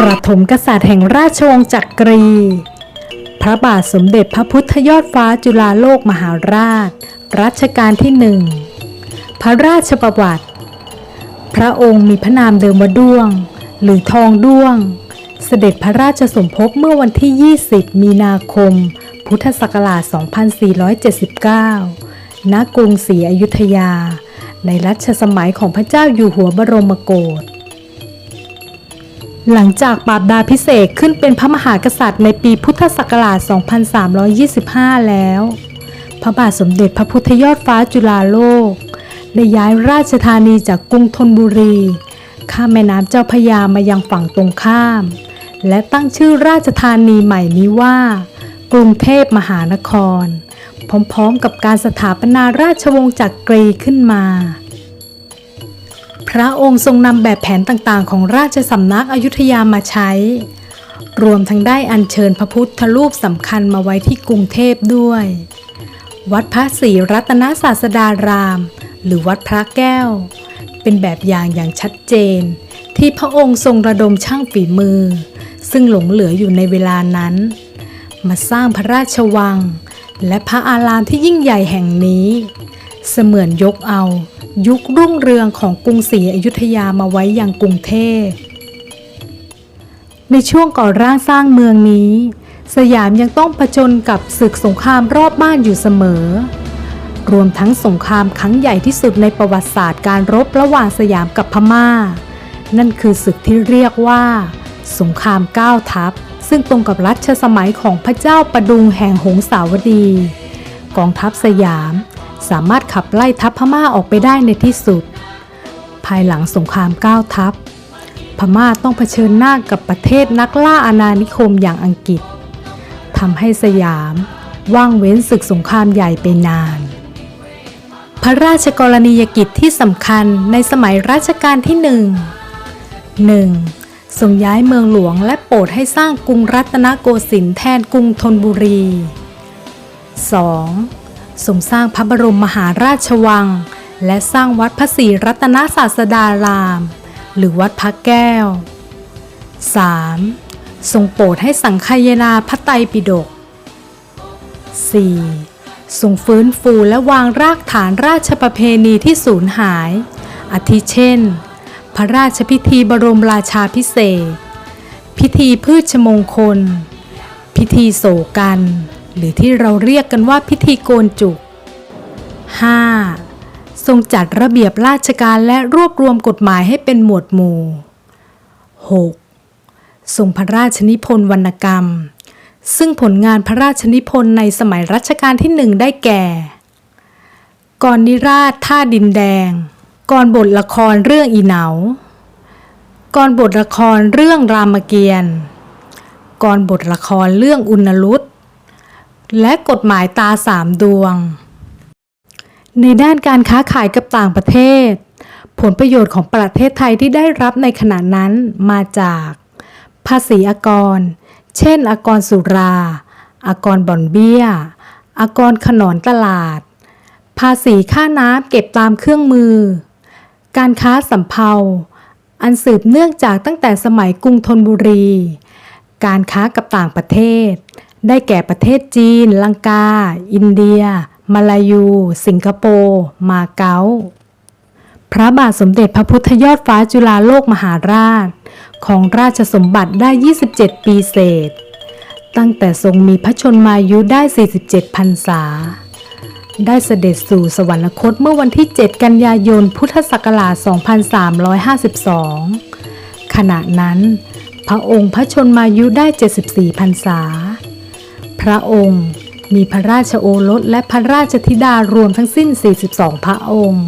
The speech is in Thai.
ประถมกษัตริย์แห่งราชวงศ์จักรี พระบาทสมเด็จพระพุทธยอดฟ้าจุฬาโลกมหาราช รัชกาลที่หนึ่ง พระราชประวัติ พระองค์มีพระนามเดิมว่าด้วง หรือทองด้วง เสด็จพระราชสมภพเมื่อวันที่ 20 มีนาคม พุทธศักราช 2479 ณ กรุงศรีอยุธยา ในรัชสมัยของพระเจ้าอยู่หัวบรมโกศ หลังจากปราบดาพิเศษขึ้นเป็นพระมหากษัตริย์ในปีพุทธศักราช 2325 แล้ว พระบาทสมเด็จพระพุทธยอดฟ้าจุฬาโลก ได้ย้ายราชธานีจากกรุงธนบุรี ข้ามแม่น้ำเจ้าพยามายังฝั่งตรงข้าม และตั้งชื่อราชธานีใหม่นี้ว่า กรุงเทพมหานคร พร้อมๆกับการสถาปนาราชวงศ์จักรีขึ้นมา พระองค์ทรงนำแบบแผนต่างๆ ของราชสำนักอยุธยามาใช้ รวมทั้งได้อัญเชิญพระพุทธรูปสำคัญมาไว้ที่กรุงเทพด้วย วัดพระศรีรัตนศาสดาราม หรือวัดพระแก้ว เป็นแบบอย่างอย่างชัดเจน ที่พระองค์ทรงระดมช่างฝีมือ ซึ่งหลงเหลืออยู่ในเวลานั้น มาสร้างพระราชวัง และพระอารามที่ยิ่งใหญ่แห่งนี้ เสมือนยกเอา ยุครุ่งเรืองของกรุงศรีอยุธยามาไว้อย่างกรุงเทพ ในช่วงก่อร่างสร้างเมืองนี้ สยามยังต้องผจญกับศึกสงครามรอบบ้านอยู่เสมอ รวมทั้งสงครามครั้งใหญ่ที่สุดในประวัติศาสตร์การรบระหว่างสยามกับพม่า นั่นคือศึกที่เรียกว่า สงครามเก้าทัพ ซึ่งตรงกับรัชสมัยของพระเจ้าประดุงแห่งหงสาวดี กองทัพสยาม สามารถขับไล่ทัพพม่าออกไปได้ในที่สุด ภายหลังสงครามเก้าทัพ พม่าต้องเผชิญหน้ากับประเทศนักล่าอาณานิคมอย่างอังกฤษทำให้สยามว่างเว้นศึกสงครามใหญ่ไปนาน พระราชกรณียกิจที่สำคัญในสมัยรัชกาลที่หนึ่ง 1. ทรงย้ายเมืองหลวงและโปรดให้สร้างกรุงรัตนโกสินทร์แทนกรุงธนบุรี 2. ทรงสร้างพระบรมมหาราชวัง และสร้างวัดพระศรีรัตนศาสดาราม หรือวัดพระแก้ว 3. ทรงโปรดให้สังคายนาพระไตรปิฎก 4. ทรงฟื้นฟูและวางรากฐานราชประเพณีที่สูญหาย อาทิเช่น พระราชพิธีบรมราชาพิเศษ พิธีพืชมงคล พิธีโศกัน หรือที่เราเรียกกันว่าพิธีโกนจุก 5. ทรงจัดระเบียบราชการและรวบรวมกฎหมายให้เป็นหมวดหมู่ 6. ทรงพระราชนิพนธ์วรรณกรรม ซึ่งผลงานพระราชนิพนธ์ในสมัยรัชกาลที่หนึ่งได้แก่กรนิราชท่าดินแดงกรบทละครเรื่องอีเหนากรบทละครเรื่องรามเกียรติ์กรบทละครเรื่องอุณลุต และกฎหมายตาสามดวง ในด้านการค้าขายกับต่างประเทศ ผลประโยชน์ของประเทศไทยที่ได้รับในขณะนั้นมาจาก ภาษีอากร เช่น อากรสุรา อากรบ่อนเบี้ย อากรขนอนตลาด ภาษีค่าน้ำเก็บตามเครื่องมือ การค้าสำเภา อันสืบเนื่องจากตั้งแต่สมัยกรุงธนบุรี การค้ากับต่างประเทศ ได้แก่ประเทศจีน ลังกา อินเดีย มาลายู สิงคโปร์ มาเก๊า พระบาทสมเด็จพระพุทธยอดฟ้าจุฬาโลกมหาราช ของราชสมบัติได้ 27 ปีเศษ ตั้งแต่ทรงมีพระชนมายุได้ 47พรรษา ได้เสด็จสู่สวรรคตเมื่อวันที่ 7 กันยายน พุทธศักราช 2352 ขณะนั้น พระองค์พระชนมายุได้ 74พรรษา พระองค์ มีพระราชโอรสและพระราชธิดารวมทั้งสิ้น 42 พระองค์